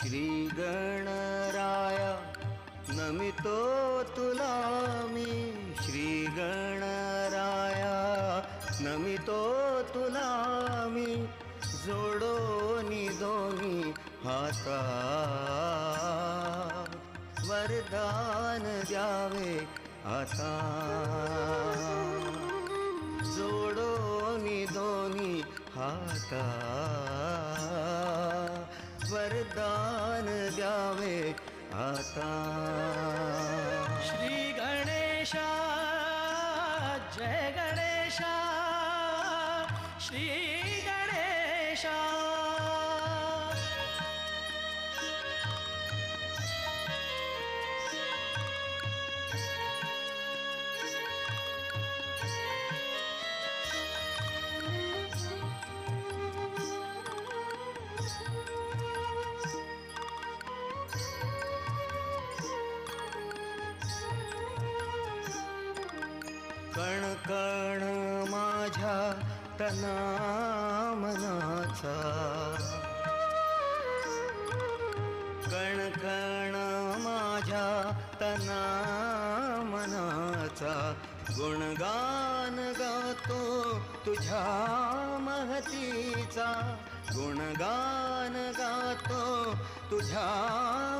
श्री गणराया नमितो तुला मी श्री गणराया नमितो तुला मी जोडोनी दोन्ही हाता। वरदान द्यावे आता। जोडोनी दोन्ही हाता। वरदान आता श्री गणेशा जय गणेशा श्री गणेशा. कण कण माझ्या तना मनाचा कण कण माझ्या तना मनाचा गुणगान गातो तुझ्या महतीचा. गुणगान गातो तुझ्या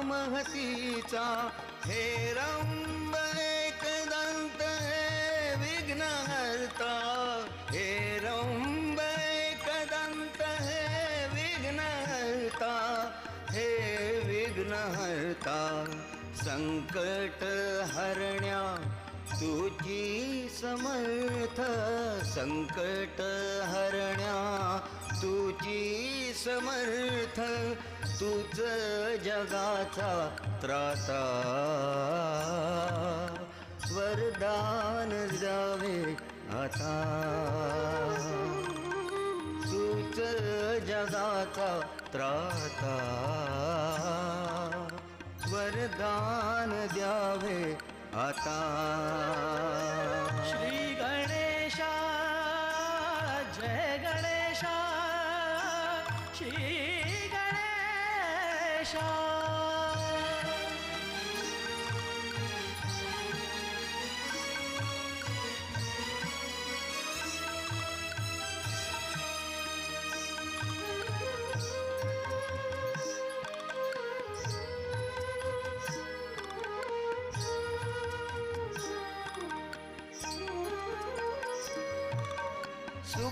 महतीचा. हे रम करता संकट हरण्या तुझी समर्थ. संकट हरण्या तुझी समर्थ. तुझ जगाचा त्राता वरदान जावे आता. तुझ जगाचा त्राता वरदान द्यावे आता.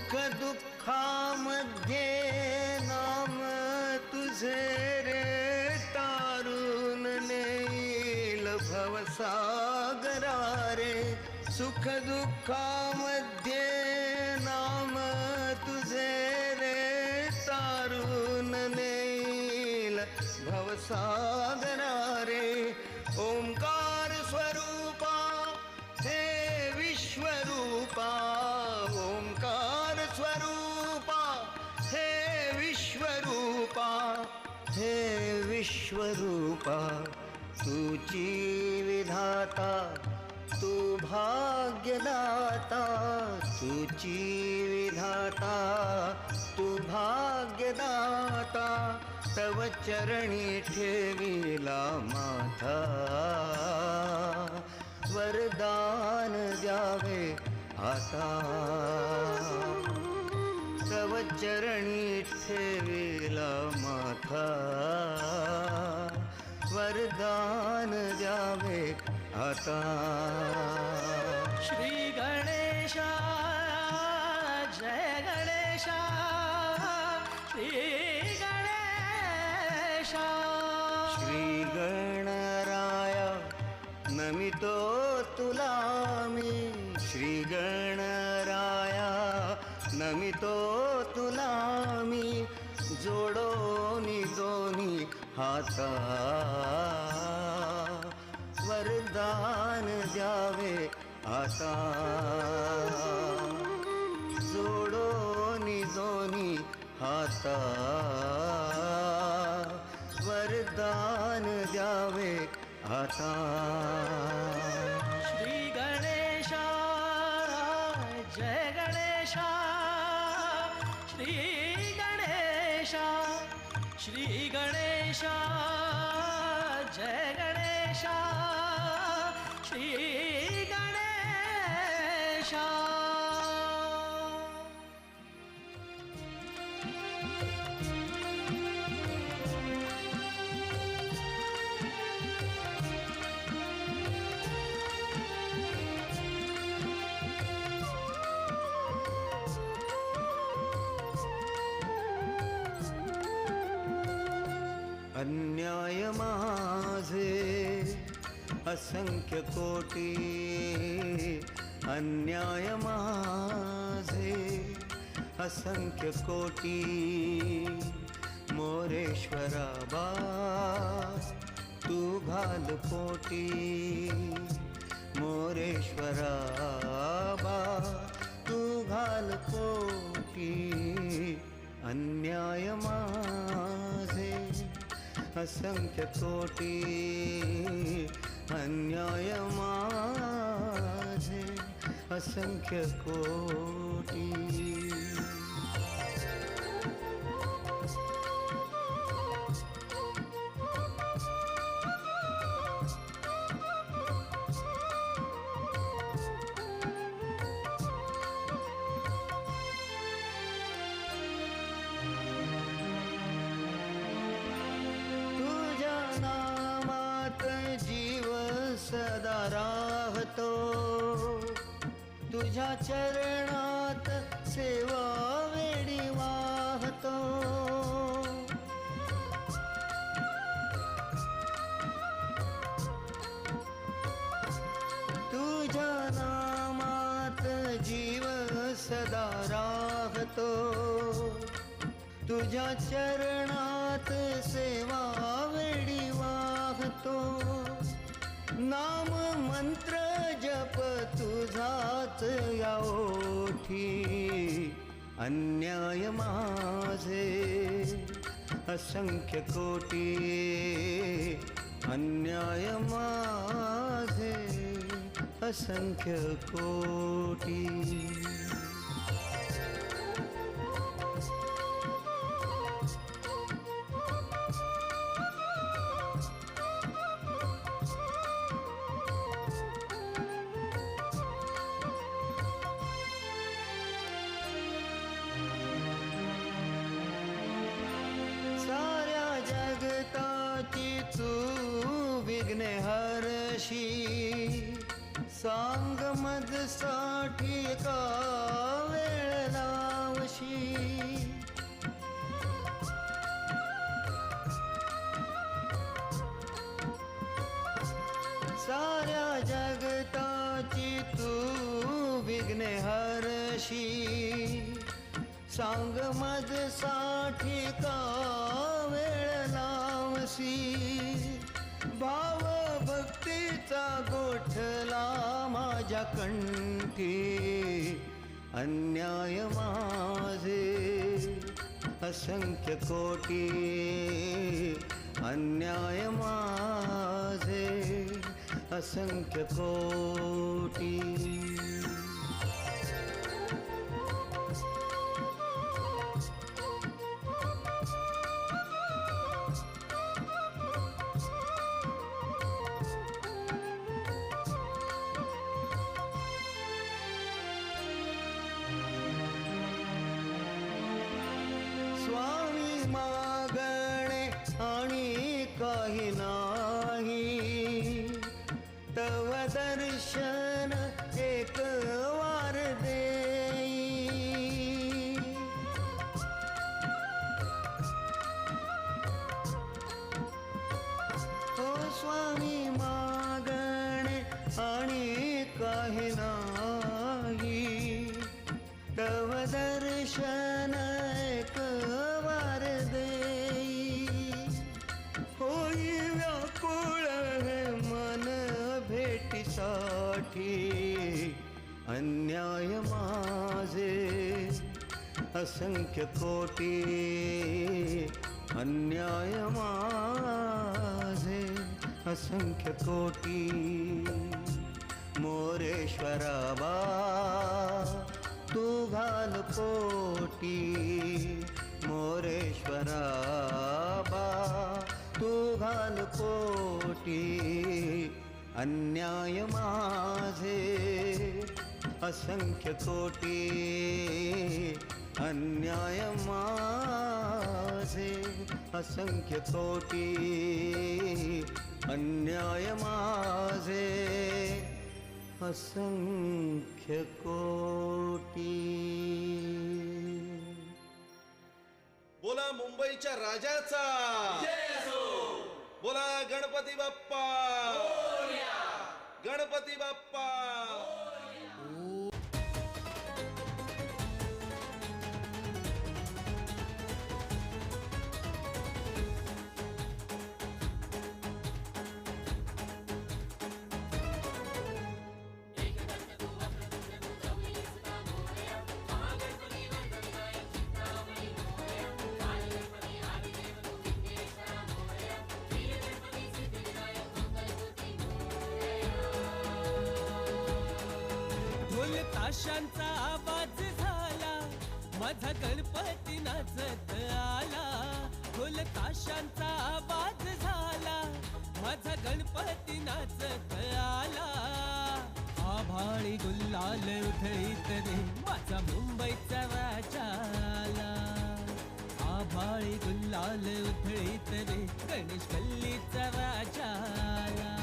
सुख दुःखामध्ये नाम तुझे रे तारून नेईल भवसागरा रे सुख दुःखामध्ये नाम तुझे रे तारून नेईल भवसा हे विश्वरूपा तुची विधाता तू भाग्यदाता तुची विधाता तू भाग्यदाता तव चरणी ठेविला माथा. वरदान द्यावे आता. चरणी ठेविला माथा। वरदान द्यावे आता। श्री गणेशा जय गणेशा। श्री गणेशा। श्री गणराया नमितो तुला मी श्री गणराया नमितो हाता. वरदान द्यावे आता. जोडोनी दोनी हाता. वरदान द्यावे आता. न्याय माझे असंख्य कोटी अन्याय माझे असंख्य कोटी मोरेश्वरा बा तू घाल पोटी. मोरेश्वरा बा तू घाल असंख्य कोटी अन्याय माझे असंख्य तुझ्या चरणात सेवा वेडी वाहतो. तुझ्या नामात जीव सदा राहतो. तुझ्या चरणात सेवा वेडी वाहतो. नाम मंत्र जप तुझाच या ओठी. अन्याय माझे. असंख्य कोटी अन्याय माझे. असंख्य कोटी. साऱ्या जगताची तू विघ्ने हरशी. सांग मजसाठी का वेळ लावशी? भाव भक्तीचा गोठला माझ्या कंठी. अन्याय माझे असंख्य कोटी. अन्याय माझे असंख्य कोटी। स्वामी मागणे आणि काही नाही. तव दर्शन कवार वार देई. होई व्याकुळ मन भेटीसाठी अन्याय माझे असंख्य कोटी अन्याय मा असंख्य कोटी मोरेश्वराबा तू घाल पोटी. मोरेश्वराबा तू घाल पोटी. अन्याय माझे असंख्य कोटी. अन्याय माझे असंख्य कोटी. अन्याय माझे असंख्य कोटी. बोला मुंबईच्या राजाचा. बोला गणपती बाप्पा. गणपती बाप्पा. माझा गणपती नाचत आला. ढोल ताशांचा आवाज झाला. माझा गणपती नाचत आला. आभाळी गुल्लाल उधळीत रे माझा मुंबईचा राजा आला. आभाळी गुल्लाल उधळीत रे गणेश गल्लीचा राजा आला.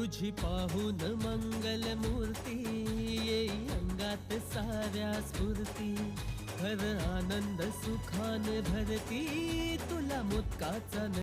तुझी पाहून मंगल मूर्ती येई अंगात साऱ्या स्फूर्ती. खर आनंद सुखान भरती तुला मुतकाचा